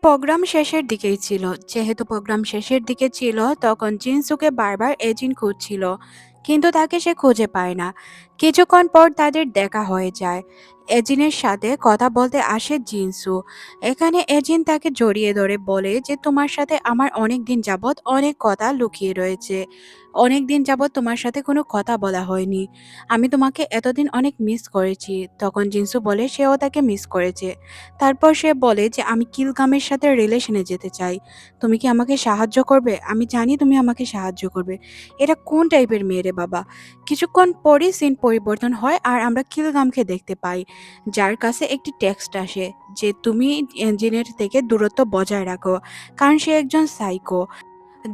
Programme শেষের দিকেই ছিল। যেহেতু প্রোগ্রাম শেষের দিকে ছিল, তখন জিনসুকে বারবার এজিন খুঁজছিল। কিন্তু তাকে সে খুঁজে পায় না। কিছুক্ষণ পর তাদের দেখা হয়ে যায়। এজিনের সাথে কথা বলতে আসে জিনসু। এখানে এজিন তাকে জড়িয়ে ধরে বলে যে, তোমার সাথে আমার অনেক দিন যাবৎ অনেক কথা লুকিয়ে রয়েছে। অনেক দিন যাবৎ তোমার সাথে কোনো কথা বলা হয়নি। আমি তোমাকে এতদিন অনেক মিস করেছি। তখন জিনসু বলে, সেও তাকে মিস করেছে। তারপর সে বলে যে, আমি কিলগামের সাথে রিলেশনে যেতে চাই। তুমি কি আমাকে সাহায্য করবে? আমি জানি তুমি আমাকে সাহায্য করবে। এটা কোন টাইপের মেয়ে রে বাবা? কিছুক্ষণ পরই সিন পরিবর্তন হয় আর আমরা কিলগামকে দেখতে পাই। যার কাছে একটি টেক্সট আসে যে তুমি ইঞ্জিনের থেকে দূরত্ব বজায় রাখো। কারণ সে একজন সাইকো।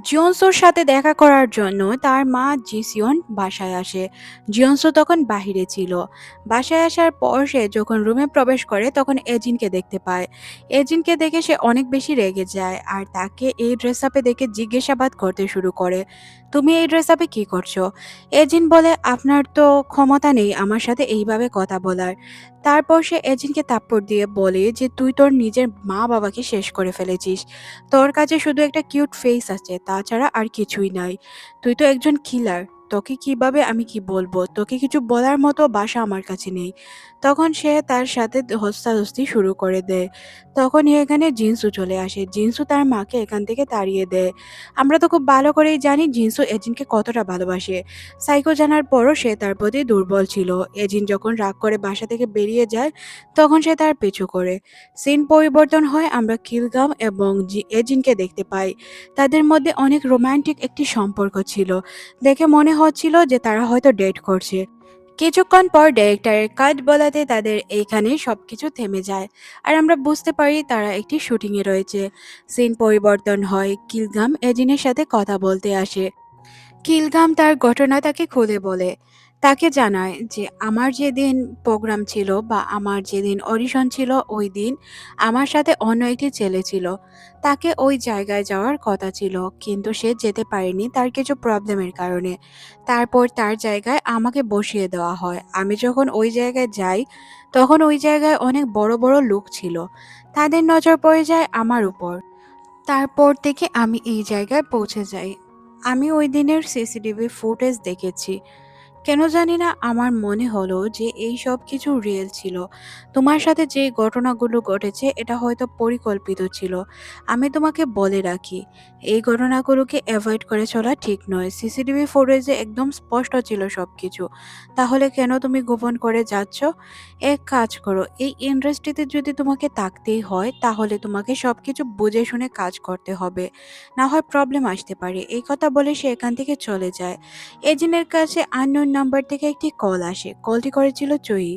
জিয়নসোর সাথে দেখা করার জন্য তার মা জিসিয়ন বাসায় আসে জিয়নসো তখন বাহিরে ছিল বাসায় আসার পর সে যখন রুমে প্রবেশ করে, তখন এজিনকে দেখতে পায় এজিনকে দেখে সে অনেক বেশি রেগে যায় আর তাকে এই ড্রেস আপে দেখে জিজ্ঞাসাবাদ করতে শুরু করে তুমি এই ড্রেস আপে কি করছ? এজিন বলে, আপনার তো ক্ষমতা নেই আমার সাথে এইভাবে কথা বলার। তারপর সে এজিনকে তাপ্পড় দিয়ে বলে যে, তুই তোর নিজের মা বাবাকে শেষ করে ফেলেছিস। তোর কাছে শুধু একটা কিউট ফেস আছে, তাছাড়া আর কিছুই নাই। তুই তো একজন কিলার তোকে কীভাবে আমি কি বলব? তোকে কিছু বলার মতো বাসা আমার কাছে নেই। তখন সে তার সাথে ধস্তাধস্তি শুরু করে দেয়। তখনই এখানে জিন্সু চলে আসে। জিন্সু তার মাকে এখান থেকে তাড়িয়ে দেয়। আমরা তো খুব ভালো করেই জানি জিন্সু এজিনকে কতটা ভালোবাসে। সাইকো জানার পরও সে তার প্রতি দুর্বল ছিল। এজিন যখন রাগ করে বাসা থেকে বেরিয়ে যায়, তখন সে তার পিছু করে। সিন পরিবর্তন হয়, আমরা কিলগাম এবং এজিনকে দেখতে পাই। তাদের মধ্যে অনেক রোমান্টিক একটি সম্পর্ক ছিল। দেখে মনে হচ্ছিল যে তারা হয়তো ডেট করছে। কিছুক্ষণ পর ডিরেক্টরের কাট বলাতে তাদের এইখানে সব কিছু থেমে যায়। আর আমরা বুঝতে পারি তারা একটি শুটিংয়ে রয়েছে। সিন পরিবর্তন হয়, কিলগাম এজিনের সাথে কথা বলতে আসে। কিলগাম তার ঘটনা তাকে খুলে বলে। তাকে জানায় যে আমার যেদিন প্রোগ্রাম ছিল বা আমার যেদিন অডিশন ছিল, ওই দিন আমার সাথে অন্য একটি ছেলে ছিল। তাকে ওই জায়গায় যাওয়ার কথা ছিল, কিন্তু সে যেতে পারেনি তার কিছু প্রবলেমের কারণে। তারপর তার জায়গায় আমাকে বসিয়ে দেওয়া হয়। আমি যখন ওই জায়গায় যাই, তখন ওই জায়গায় অনেক বড় বড় লোক ছিল। তাদের নজর পড়ে যায় আমার উপর। তারপর থেকে আমি এই জায়গায় পৌঁছে যাই। আমি ওই দিনের সিসিটিভি ফুটেজ দেখেছি। কেন জানি না আমার মনে হলো যে এই সব কিছু রিয়েল ছিল। তোমার সাথে যে ঘটনাগুলো ঘটেছে, এটা হয়তো পরিকল্পিত ছিল। আমি তোমাকে বলে রাখি, এই ঘটনাগুলোকে অ্যাভয়েড করে চলা ঠিক নয়। সিসিটিভি ফুটেজে একদম স্পষ্ট ছিল সব কিছু তাহলে কেন তুমি গোপন করে যাচ্ছ? এক কাজ করো, এই ইন্ডাস্ট্রিতে যদি তোমাকে থাকতেই হয়, তাহলে তোমাকে সব কিছু বুঝে শুনে কাজ করতে হবে। না হয় প্রবলেম আসতে পারে। এই কথা বলে সে এখান থেকে চলে যায়। এজেন্টের কাছে আননোন নাম্বার থেকে একটি কল আসে। কলটি করেছিল চই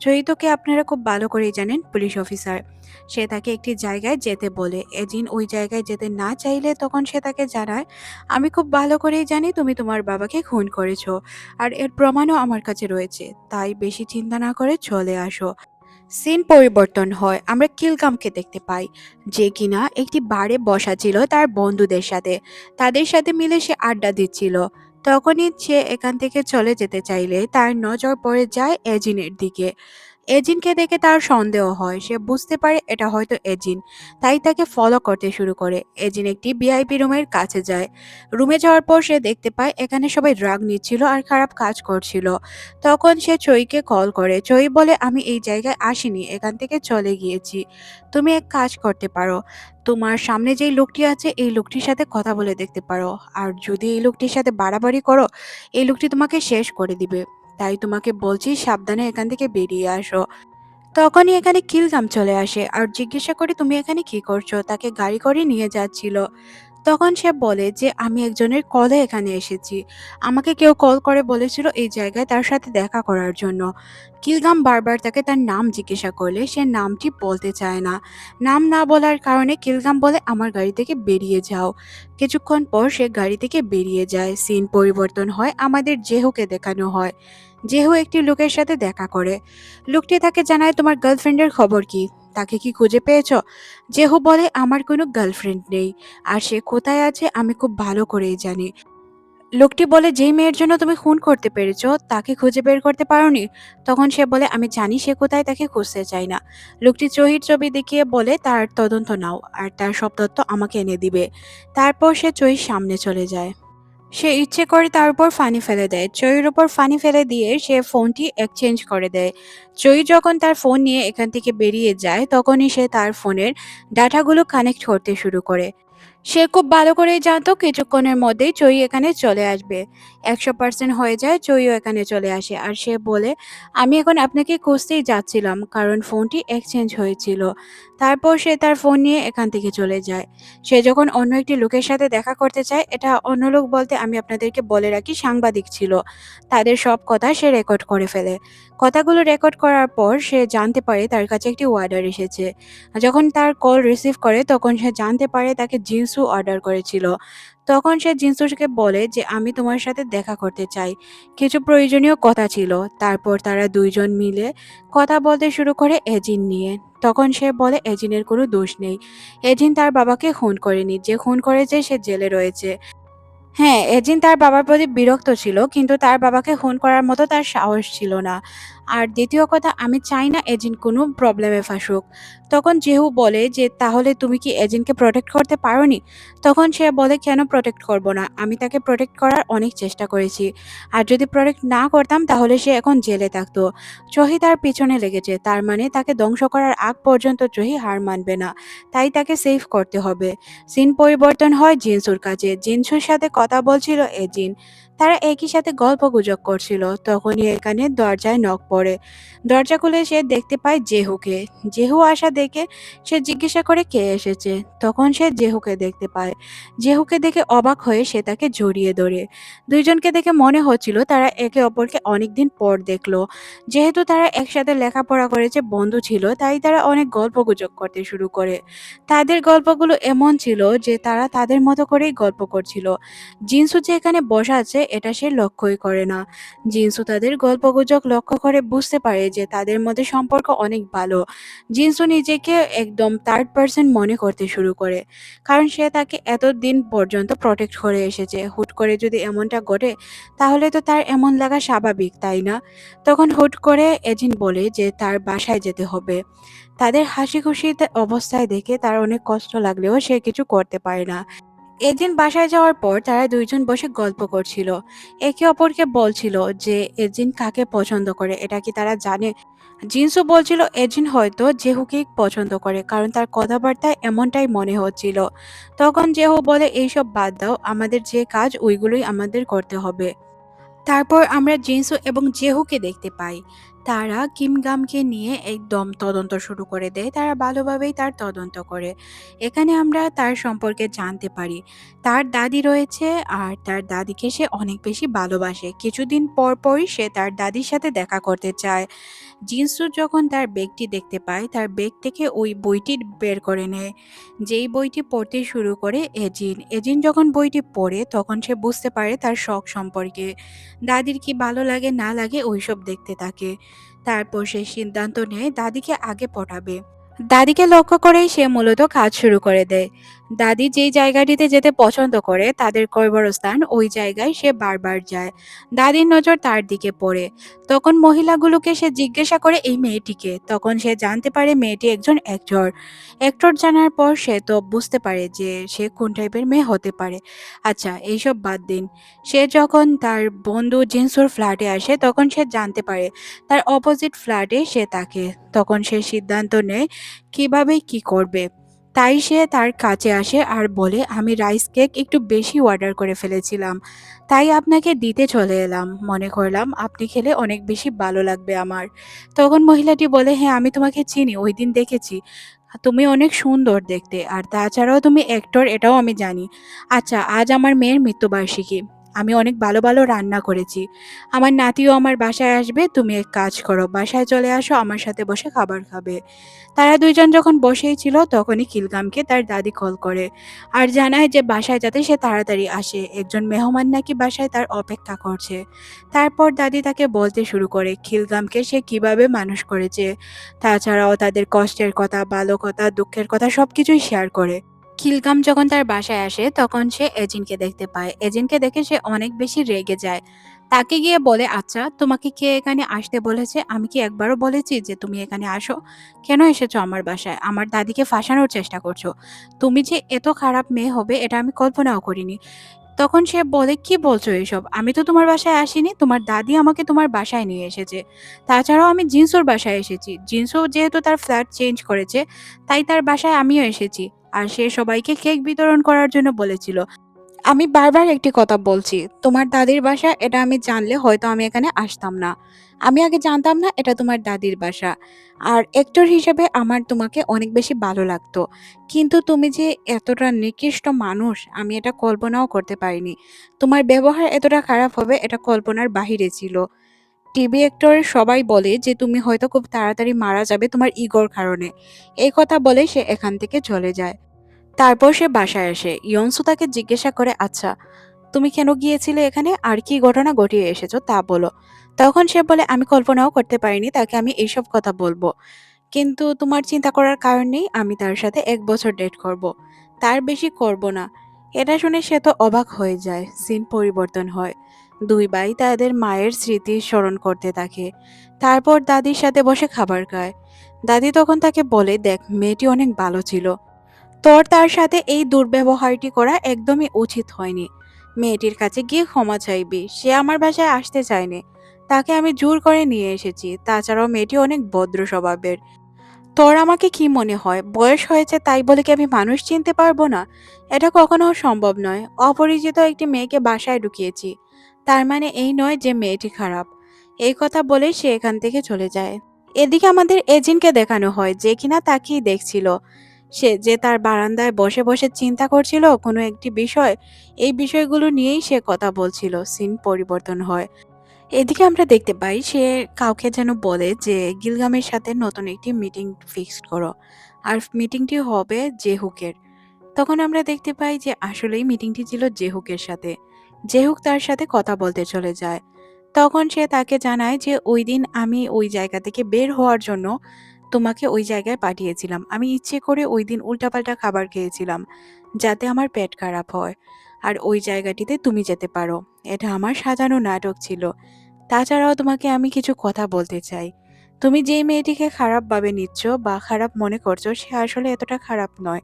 চই তোকে আপনারা খুব ভালো করেই জানেন পুলিশ অফিসার। সে তাকে একটি জায়গায় যেতে বলে। এজিন ওই জায়গায় যেতে না চাইলে তখন সে তাকে জানায়, আমি খুব ভালো করেই জানি তুমি তোমার বাবাকে খুন করেছ আর এর প্রমাণও আমার কাছে রয়েছে। তাই বেশি চিন্তা না করে চলে আসো। সিন পরিবর্তন হয়। আমরা কিলকামকে দেখতে পাই, যে কিনা একটি বারে বসা ছিল তার বন্ধুদের সাথে। তাদের সাথে মিলে সে আড্ডা দিচ্ছিল। তখনই সে এখান থেকে চলে যেতে চাইলে তার নজর পড়ে যায় এজিনের দিকে। এজিনকে দেখে তার সন্দেহ হয়। সে বুঝতে পারে এটা হয়তো এজিন। তাই তাকে ফলো করতে শুরু করে। এজিন একটি ভিআইপি রুমের কাছে যায়। রুমে যাওয়ার পর সে দেখতে পায় এখানে সবাই ড্রাগ নিচ্ছিল আর খারাপ কাজ করছিল। তখন সে চইকে কল করে। চই বলে, আমি এই জায়গায় আসিনি। এখান থেকে চলে গিয়েছি। তুমি এক কাজ করতে পারো। তোমার সামনে যেই লোকটি আছে, এই লোকটির সাথে কথা বলে দেখতে পারো। আর যদি এই লোকটির সাথে বাড়াবাড়ি করো, এই লোকটি তোমাকে শেষ করে দিবে। তাই তোমাকে বলছি সাবধানে এখান থেকে বেরিয়ে আসো। তখনই এখানে কিলগাম চলে আসে আর জিজ্ঞাসা করে তুমি এখানে কি করছ? তাকে গাড়ি করে নিয়ে যাচ্ছিল। তখন সে বলে যে, আমি একজনের কলে এখানে এসেছি। আমাকে কেউ কল করে বলেছিল এই জায়গায় তার সাথে দেখা করার জন্য। কিলগাম বারবার তাকে তার নাম জিজ্ঞাসা করলে সে নামটি বলতে চায় না। নাম না বলার কারণে কিলগাম বলে, আমার গাড়ি থেকে বেরিয়ে যাও। কিছুক্ষণ পর সে গাড়ি থেকে বেরিয়ে যায়। সিন পরিবর্তন হয়, আমাদের জেহুকে দেখানো হয়। জেহু একটি লোকের সাথে দেখা করে। লোকটি তাকে জানায়, তোমার গার্লফ্রেন্ডের খবর কি? তাকে কি খুঁজে পেয়েছ? জেহু বলে, আমার কোনো গার্লফ্রেন্ড নেই। আর সে কোথায় আছে, আমি খুব ভালো করেই জানি। লোকটি বলে, যেই মেয়ের জন্য তুমি খুন করতে পেরেছ, তাকে খুঁজে বের করতে পারোনি? তখন সে বলে, আমি জানি সে কোথায়, তাকে খুঁজতে চাই না। লোকটি চহির ছবি দেখিয়ে বলে, তার তদন্ত নাও, আর তার সব তথ্য আমাকে এনে দিবে। তারপর সে চহির সামনে চলে যায়। সে ইচ্ছে করে তার উপর ফানি ফেলে দেয়। চইর উপর ফানি ফেলে দিয়ে সে ফোনটি এক্সচেঞ্জ করে দেয়। চই যখন তার ফোন নিয়ে এখান থেকে বেরিয়ে যায়, তখনই সে তার ফোনের ডাটাগুলো কানেক্ট করতে শুরু করে। সে খুব ভালো করেই জানতো কিছুক্ষণের মধ্যেই চই এখানে চলে আসবে। একশো পার্সেন্ট হয়ে যায় চইও এখানে চলে আসে আর সে বলে, আমি এখন আপনাকে খুঁজতেই যাচ্ছিলাম কারণ ফোনটি এক্সচেঞ্জ হয়েছিল। তারপর সে তার ফোন নিয়ে এখান থেকে চলে যায়। সে যখন অন্য একটি লোকের সাথে দেখা করতে চায়, এটা অন্য লোক বলতে আমি আপনাদেরকে বলে রাখি সাংবাদিক ছিল। তাদের সব কথা সে রেকর্ড করে ফেলে। কথাগুলো রেকর্ড করার পর সে জানতে পারে তার কাছে একটি অর্ডার এসেছে। যখন তার কল রিসিভ করে, তখন সে জানতে পারে তাকে জিন্সু অর্ডার করেছিল। তখন সে জিন্সুকে বলে যে, আমি তোমার সাথে দেখা করতে চাই। কিছু প্রয়োজনীয় কথা ছিল। তারপর তারা দুইজন মিলে কথা বলতে শুরু করে এজিন নিয়ে। তখন সে বলে এজিনের কোনো দোষ নেই। এজিন তার বাবাকে খুন করেনি। যে খুন করেছে সে জেলে রয়েছে। হ্যাঁ, এজিন তার বাবার প্রতি বিরক্ত ছিল কিন্তু তার বাবাকে খুন করার মতো তার সাহস ছিল না। আর দ্বিতীয় কথা আমি চাই না এজিন কোনো প্রবলেমে ফাঁসুক। তখন জেহু বলে যে, "তাহলে তুমি কি এজিনকে প্রোটেক্ট করতে পারোনি?" তখন সে বলে, "কেন প্রোটেক্ট করব না? আমি তাকে প্রোটেক্ট করার অনেক চেষ্টা করেছি। আর যদি প্রোটেক্ট না করতাম তাহলে সে এখন জেলে থাকতো। চহি তার পিছনে লেগেছে। তার মানে তাকে ধ্বংস করার আগ পর্যন্ত চহি হার মানবে না। তাই তাকে সেভ করতে হবে।" সিন পরিবর্তন হয় জিনসুর কাছে। জিনসুর সাথে কথা বলছিল এজিন। তারা একই সাথে গল্প গুজব করছিল। তখনই এখানে দরজায় নখ পড়ে। দরজা খুলে সে দেখতে পায় জেহুকে। জেহু আসা দেখে সে জিজ্ঞাসা করে কে এসেছে। তখন সে জেহুকে দেখতে পায়। জেহুকে দেখে অবাক হয়ে সে তাকে জড়িয়ে ধরে। দুইজনকে দেখে মনে হচ্ছিল তারা একে অপরকে অনেকদিন পর দেখল। যেহেতু তারা একসাথে লেখাপড়া করেছে, বন্ধু ছিল, তাই তারা অনেক গল্প গুজব করতে শুরু করে। তাদের গল্পগুলো এমন ছিল যে তারা তাদের মতো করেই গল্প করছিল। জিনসু যে এখানে বসা আছে এটা সে লক্ষ্যই করে না। জিনসু তাদের গল্পগুজব লক্ষ্য করে বুঝতে পারে যে তাদের মধ্যে সম্পর্ক অনেক ভালো। জিনসু নিজেকে একদম থার্ড পারসন মনে করতে শুরু করে। কারণ সে তাকে এতদিন পর্যন্ত প্রটেক্ট করে এসেছে। হুট করে যদি এমনটা ঘটে তাহলে তো তার এমন লাগা স্বাভাবিক, তাই না? তখন হুট করে এজিন বলে যে তার বাসায় যেতে হবে। তাদের হাসি-খুশি অবস্থায় দেখে তার অনেক কষ্ট লাগলেও সে কিছু করতে পারে না। এজিন বাসায় যাওয়ার পর তারা দুইজন বসে গল্প করছিল। একে অপরকে বলছিল যে, এজিন কাকে পছন্দ করে এটা কি তারা জানে? জিনসু বলছিল, এজিন হয়তো জেহুকেই পছন্দ করে, কারণ তার কথাবার্তায় এমনটাই মনে হচ্ছিল। তখন জেহু বলে, এইসব বাদ দাও, আমাদের যে কাজ, ওইগুলোই আমাদের করতে হবে। তারপর আমরা জিনসু এবং জেহুকে দেখতে পাই। তারা কিমগামকে নিয়ে একদম তদন্ত শুরু করে দেয়। তারা ভালোভাবেই তার তদন্ত করে। এখানে আমরা তার সম্পর্কে জানতে পারি। তার দাদি রয়েছে আর তার দাদিকে সে অনেক বেশি ভালোবাসে। কিছুদিন পর পরই সে তার দাদির সাথে দেখা করতে চায়। জিনসু যখন তার ব্যাগটি দেখতে পায়, তার ব্যাগ থেকে ওই বইটি বের করে নেয়। যেই বইটি পড়তে শুরু করে এজিন। এজিন যখন বইটি পড়ে তখন সে বুঝতে পারে তার শখ সম্পর্কে। দাদির কি ভালো লাগে না লাগে ওইসব দেখতে থাকে। তারপর সে সিদ্ধান্ত নেয় দাদিকে আগে পটাবে। দাদিকে লক্ষ্য করেই সে মূলত কাজ শুরু করে দেয়। দাদি যেই জায়গাটিতে যেতে পছন্দ করে, তাদের কবরস্থান ওই জায়গায় সে বারবার যায়। দাদির নজর তার দিকে পড়ে। তখন মহিলাগুলোকে সে জিজ্ঞাসা করে, এই মেয়েটিকে। তখন সে জানতে পারে, মেয়েটি একজন অ্যাক্টর। অ্যাক্টর জানার পর সে তো বুঝতে পারে যে সে কোন টাইপের মেয়ে হতে পারে। আচ্ছা এইসব বাদ দিন। সে যখন তার বন্ধু জিনসুর ফ্ল্যাটে আসে, তখন সে জানতে পারে, তার অপোজিট ফ্ল্যাটে সে থাকে। তখন সে সিদ্ধান্ত নেয়, কীভাবে কি করবে। তাই সে তার কাছে আসে আর বলে, আমি রাইস কেক একটু বেশি অর্ডার করে ফেলেছিলাম। তাই আপনাকে দিতে চলে এলাম। মনে করলাম আপনি খেলে অনেক বেশি ভালো লাগবে আমার। তখন মহিলাটি বলে হ্যাঁ আমি তোমাকে চিনি, ওই দিন দেখেছি। তুমি অনেক সুন্দর দেখতে আর তাছাড়াও তুমি অ্যাক্টর এটাও আমি জানি। আচ্ছা আজ আমার মেয়ের মৃত্যুবার্ষিকী। আমি অনেক ভালো, ভালো রান্না করেছি। আমার নাতিও আমার বাসায় আসবে। তুমি এক কাজ করো, বাসায় চলে আসো আমার সাথে বসে খাবার খাবে। তারা দুইজন যখন বসেই ছিল তখনই কিলগামকে তার দাদি কল করে। আর জানায় যে বাসায় যাতে সে তাড়াতাড়ি আসে। একজন মেহমান নাকি বাসায় তার অপেক্ষা করছে। তারপর দাদি তাকে বলতে শুরু করে খিলগামকে সে কীভাবে মানুষ করেছে। তাছাড়াও তাদের কষ্টের কথা, ভালো কথা, দুঃখের কথা সব কিছুই শেয়ার করে। খিলগাম যখন তার বাসায় আসে, তখন সে এজিনকে দেখতে পায়। এজিনকে দেখে সে অনেক বেশি রেগে যায়। তাকে গিয়ে বলে আচ্ছা তোমাকে কে এখানে আসতে বলেছে? আমি কি একবারও বলেছি যে তুমি এখানে আসো? কেন এসেছ আমার বাসায়? আমার দাদিকে ফাঁসানোর চেষ্টা করছ। তুমি যে এত খারাপ মেয়ে হবে, এটা আমি কল্পনাও করিনি। তখন সে বলে, কি বলছো এসব? আমি তো তোমার বাসায় আসিনি। তোমার দাদি আমাকে তোমার বাসায় নিয়ে এসেছে। তাছাড়াও আমি জিন্সুর বাসায় এসেছি। জিন্সু যেহেতু তার ফ্ল্যাট চেঞ্জ করেছে, তাই তার বাসায় আমিও এসেছি। আর সে সবাইকে কেক বিতরণ করার জন্য বলেছিল। আমি বারবার একটি কথা বলছি, তোমার দাদির বাসা, এটা আমি জানলে হয়তো আমি এখানে আসতাম না। আমি আগে জানতাম না এটা তোমার দাদির বাসা। আর অ্যাক্টর হিসেবে আমার তোমাকে অনেক বেশি ভালো লাগতো। কিন্তু তুমি যে এতটা নিকৃষ্ট মানুষ, আমি এটা কল্পনাও করতে পারিনি। তোমার ব্যবহার এতটা খারাপ হবে, এটা কল্পনার বাহিরে ছিল। টিভি অ্যাক্টরের সবাই বলে যে, তুমি হয়তো খুব তাড়াতাড়ি মারা যাবে তোমার ইগোর কারণে। এই কথা বলে সে এখান থেকে চলে যায়। তারপর সে বাসায় আসে। ইয়নসু তাকে জিজ্ঞাসা করে আচ্ছা তুমি কেন গিয়েছিলে এখানে? আর কি ঘটনা ঘটিয়ে এসেছ তা বলো। তখন সে বলে, আমি কল্পনাও করতে পারিনি, তাকে আমি এইসব কথা বলব। কিন্তু তোমার চিন্তা করার কারণ নেই, আমি তার সাথে এক বছর ডেট করব। তার বেশি করব না। এটা শুনে সে তো অবাক হয়ে যায় সিন পরিবর্তন হয়। দুই ভাই তাদের মায়ের স্মৃতি স্মরণ করতে থাকে। তারপর দাদির সাথে বসে খাবার খায়। দাদি তখন তাকে বলে, দেখ, মেয়েটি অনেক ভালো ছিল। তোর তার সাথে এই দুর্ব্যবহারটি করা একদমই উচিত হয়নি। মেয়েটির কাছে গিয়ে ক্ষমা চাইবি। সে আমার বাসায় আসতে চায়নি। তাকে আমি জোর করে নিয়ে এসেছি। তাছাড়াও মেয়েটি অনেক ভদ্র স্বভাবের। তোর আমাকে কি মনে হয়? বয়স হয়েছে তাই বলে কি আমি মানুষ চিনতে পারব না? এটা কখনো সম্ভব নয়। অপরিচিত একটি মেয়েকে বাসায় ঢুকিয়েছি। তার মানে এই নয় যে মেয়েটি খারাপ। এই কথা বলে সে এখান থেকে চলে যায়। এদিকে আমাদের এজেন্টকে দেখানো হয় যে কিনা তাকেই দেখছিল। সে যে তার বারান্দায় বসে বসে চিন্তা করছিল কোনো একটি বিষয়, এই বিষয়গুলো নিয়েই সে কথা বলছিল, সিন পরিবর্তন হয়। এদিকে আমরা দেখতে পাই সে কাউকে যেন বলে যে, গিলগামের সাথে নতুন একটি মিটিং ফিক্সড করো, আর মিটিংটি হবে জেহুকের। তখন আমরা দেখতে পাই যে আসলেই মিটিংটি ছিল জেহুকের সাথে। জেহুক তার সাথে কথা বলতে চলে যায়। তখন সে তাকে জানায় যে, ওই দিন আমি ওই জায়গা থেকে বের হওয়ার জন্য তোমাকে ওই জায়গায় পাঠিয়েছিলাম। আমি ইচ্ছে করে ওই দিন উল্টাপাল্টা খাবার খেয়েছিলাম, যাতে আমার পেট খারাপ হয়। আর ওই জায়গাটিতে তুমি যেতে পারো। এটা আমার সাজানো নাটক ছিল। তাছাড়াও তোমাকে আমি কিছু কথা বলতে চাই। তুমি যেই মেয়েটিকে খারাপভাবে নিচ্ছ বা খারাপ মনে করছ, সে আসলে এতটা খারাপ নয়।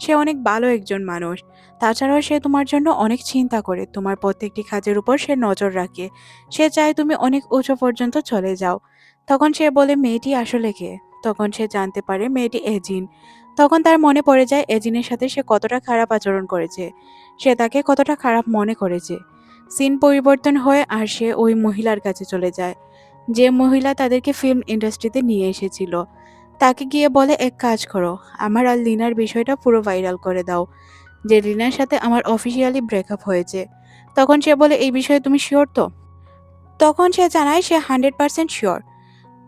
সে অনেক ভালো একজন মানুষ। তাছাড়াও সে তোমার জন্য অনেক চিন্তা করে। তোমার প্রত্যেকটি কাজের উপর সে নজর রাখে। সে চায় তুমি অনেক উঁচু পর্যন্ত চলে যাও। তখন সে বলে, মেয়েটি আসলে কে? তখন সে জানতে পারে, মেয়েটি এজিন। তখন তার মনে পড়ে যায়, এজিনের সাথে সে কতটা খারাপ আচরণ করেছে। সে তাকে কতটা খারাপ মনে করেছে। সিন পরিবর্তন হয় আর সে ওই মহিলার কাছে চলে যায়। যে মহিলা তাদেরকে ফিল্ম ইন্ডাস্ট্রিতে নিয়ে এসেছিল। তাকে গিয়ে বলে, এক কাজ করো, আমার আর লিনার বিষয়টা পুরো ভাইরাল করে দাও, যে লিনার সাথে আমার অফিসিয়ালি ব্রেকআপ হয়েছে তখন সে বলে, এই বিষয়ে তুমি শিওর তো তখন সে জানায়, সে হান্ড্রেড পার্সেন্ট শিওর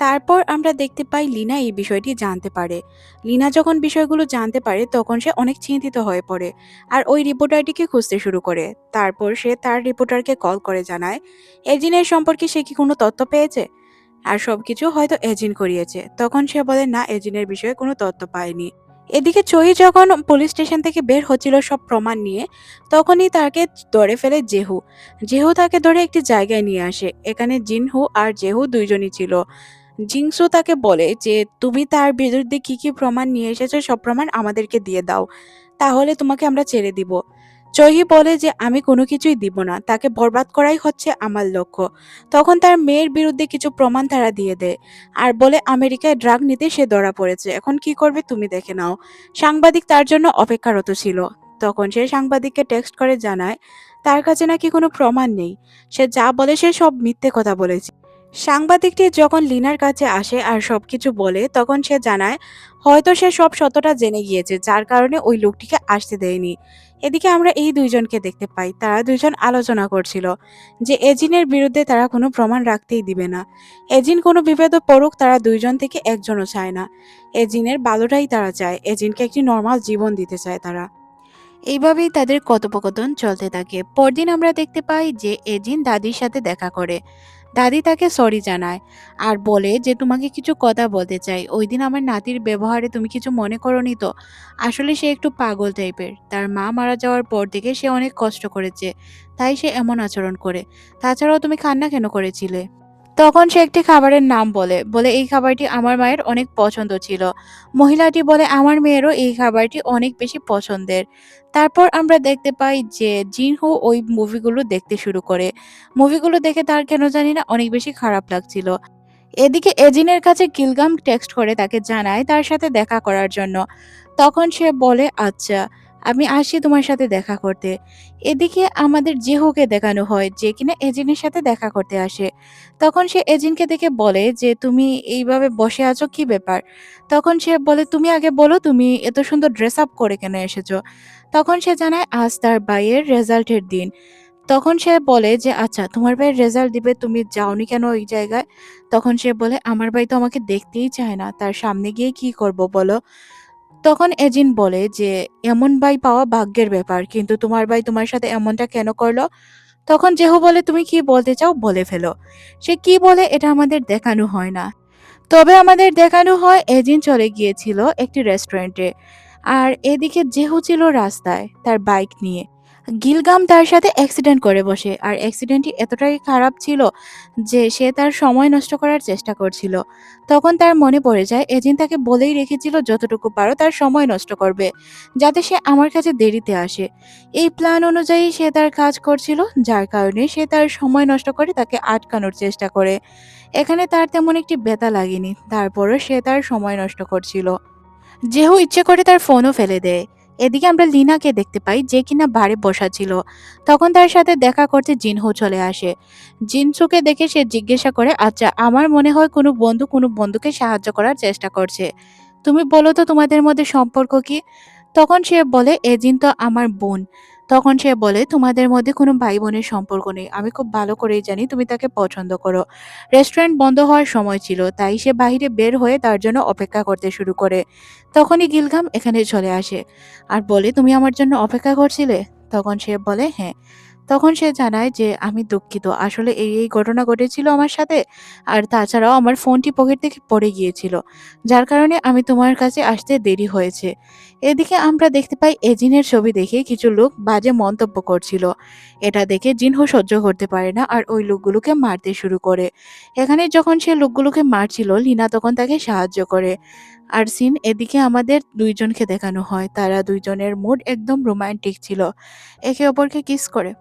তারপর আমরা দেখতে পাই লিনা এই বিষয়টি জানতে পারে। লিনা যখন বিষয়গুলো জানতে পারে, তখন সে অনেক চিন্তিত হয়ে পড়ে আর ওই রিপোর্টারটিকে খুঁজতে শুরু করে। তারপর সে তার রিপোর্টারকে কল করে জানায় এজিনের সম্পর্কে সে কি কোনো তথ্য পেয়েছে? আর সবকিছু হয়তো এজিন করিয়েছে। তখন সে বলে, না, এজিনের বিষয়ে কোনো তথ্য পায়নি এদিকে চহি যখন পুলিশ স্টেশন থেকে বের হচ্ছিল সব প্রমাণ নিয়ে, তখনই তাকে ধরে ফেলে জেহু। জেহু তাকে ধরে একটি জায়গায় নিয়ে আসে। এখানে জিনহু আর জেহু দুইজনই ছিল। জিংসু তাকে বলে যে, তুমি তার বিরুদ্ধে কি কি প্রমাণ নিয়ে এসেছ, সব প্রমাণ আমাদেরকে দিয়ে দাও। তাহলে তোমাকে আমরা ছেড়ে দিব। চহি বলে যে, আমি কোনো কিছুই দিব না। তাকে বরবাদ করাই হচ্ছে আমার লক্ষ্য। তখন তার মেয়ের বিরুদ্ধে কিছু প্রমাণ তারা দিয়ে দেয়। আর বলে, আমেরিকায় ড্রাগ নিতে সে ধরা পড়েছে। এখন কি করবে তুমি দেখে নাও। সাংবাদিক তার জন্য অপেক্ষারত ছিল। তখন সে সাংবাদিককে টেক্সট করে জানায়, তার কাছে নাকি কোনো প্রমাণ নেই। সে যা বলে সে সব মিথ্যে কথা বলেছে। সাংবাদিকটি যখন লিনার কাছে আসে আর সবকিছু বলে, তখন সে জানায় হয়তো সে সব সত্যটা জেনে গিয়েছে, যার কারণে ওই লোকটিকে আসতে দেয়নি। এদিকে আমরা এই দুইজনকে দেখতে পাই, তারা দুইজন আলোচনা করছিল যে এজিনের বিরুদ্ধে তারা কোনো প্রমাণ রাখতেই দিবে না। এজিন কোনো বিভেদ পড়ুক, তারা দুইজন থেকে একজনও চায় না। এজিনের ভালোটাই তারা চায়, এজিনকে একটি নর্মাল জীবন দিতে চায় তারা। এইভাবেই তাদের কথোপকথন চলতে থাকে। পরদিন আমরা দেখতে পাই যে এজিন দাদির সাথে দেখা করে। দাদি তাকে সরি জানায় আর বলে যে, তোমাকে কিছু কথা বলতে চাই। ওই দিন আমার নাতির ব্যবহারে তুমি কিছু মনে করনি তো? আসলে সে একটু পাগল টাইপের তার মা মারা যাওয়ার পর থেকে সে অনেক কষ্ট করেছে। তাই সে এমন আচরণ করে। তাছাড়াও তুমি কান্না কেন করেছিলে? তখন সে একটি খাবারের নাম বলে বলে এই খাবারটি আমার মায়ের অনেক পছন্দ ছিল। মহিলাটি বলে, আমার মেয়েরও এই খাবারটি অনেক বেশি পছন্দের। তারপর আমরা দেখতে পাই যে জিনহু ওই মুভিগুলো দেখতে শুরু করে। মুভিগুলো দেখে তার কেন জানি না অনেক বেশি খারাপ লাগছিল। এদিকে এজিনের কাছে গিলগাম টেক্সট করে তাকে জানায় তার সাথে দেখা করার জন্য। তখন সে বলে আচ্ছা। আমি আসি তোমার সাথে দেখা করতে। এদিকে আমাদের জেহুকে দেখানো হয়, যে কিনা এজিনের সাথে দেখা করতে আসে। তখন সে এজিনকে দেখে বলে যে, তুমি এইভাবে বসে আছো কি ব্যাপার? তখন সে বলে, তুমি আগে বলো, তুমি এত সুন্দর ড্রেস আপ করে কেন এসেছ? তখন সে জানায়, আজ তার বাইয়ের রেজাল্টের দিন। তখন সে বলে যে আচ্ছা তোমার ভাইয়ের রেজাল্ট দিবে, তুমি যাওনি কেন ওই জায়গায়? তখন সে বলে, আমার ভাই তো আমাকে দেখতেই চায় না, তার সামনে গিয়ে কি করব বলো? তখন এজিন বলে যে, এমন ভাই পাওয়া ভাগ্যের ব্যাপার, কিন্তু তোমার ভাই তোমার সাথে এমনটা কেন করল? তখন জেহু বলে, তুমি কি বলতে চাও বলে ফেলো। সে কি বলে এটা আমাদের দেখানো হয় না। তবে আমাদের দেখানো হয় এজিন চলে গিয়েছিল একটি রেস্টুরেন্টে। আর এদিকে জেহু ছিল রাস্তায় তার বাইক নিয়ে। গিলগাম তার সাথে অ্যাক্সিডেন্ট করে বসে। আর অ্যাক্সিডেন্টটি এতটাই খারাপ ছিল যে সে তার সময় নষ্ট করার চেষ্টা করছিল। তখন তার মনে পড়ে যায় এজিন তাকে বলেই রেখেছিল, যতটুকু পারো তার সময় নষ্ট করবে, যাতে সে আমার কাছে দেরিতে আসে। এই প্ল্যান অনুযায়ী সে তার কাজ করছিল, যার কারণে সে তার সময় নষ্ট করে তাকে আটকানোর চেষ্টা করে। এখানে তার তেমন একটি ব্যথা লাগেনি, তারপরও সে তার সময় নষ্ট করছিল। জেহু ইচ্ছে করে তার ফোনও ফেলে দেয়। এদিকে আমরা লিনাকে দেখতে পাই যে কিনা বারে বসা ছিল। তখন তার সাথে দেখা করতে জিনহু চলে আসে। জিনসুকে দেখে সে জিজ্ঞাসা করে আচ্ছা আমার মনে হয় কোনো বন্ধু কোনো বন্ধুকে সাহায্য করার চেষ্টা করছে। তুমি বলো তো তোমাদের মধ্যে সম্পর্ক কি? তখন সে বলে এজিন তো আমার বোন। তখন সে বলে, তোমাদের মধ্যে কোনো ভাই বোনের সম্পর্ক নেই। আমি খুব ভালো করেই জানি, তুমি তাকে পছন্দ করো। রেস্টুরেন্ট বন্ধ হওয়ার সময় ছিল, তাই সে বাহিরে বের হয়ে তার জন্য অপেক্ষা করতে শুরু করে। তখনই গিলগাম এখানে চলে আসে। আর বলে, তুমি আমার জন্য অপেক্ষা করছিলে? তখন সে বলে হ্যাঁ। তখন সে জানায় যে, আমি দুঃখিত। আসলে এই এই ঘটনা ঘটেছিল আমার সাথে আর তাছাড়াও আমার ফোনটি পকেট থেকে পড়ে গিয়েছিল, যার কারণে আমি তোমার কাছে আসতে দেরি হয়েছে। এদিকে আমরা দেখতে পাই এজিনের ছবি দেখে কিছু লোক বাজে মন্তব্য করছিল। এটা দেখে জিনহো সহ্য করতে পারে না আর ওই লোকগুলোকে মারতে শুরু করে। এখানে যখন সে লোকগুলোকে মারছিল, লিনা তখন তাকে সাহায্য করে। আর সিন এদিকে আমাদের দুইজনকে দেখানো হয়। তারা দুইজনের মুড একদম রোমান্টিক ছিল। একে অপরকে কিস করে।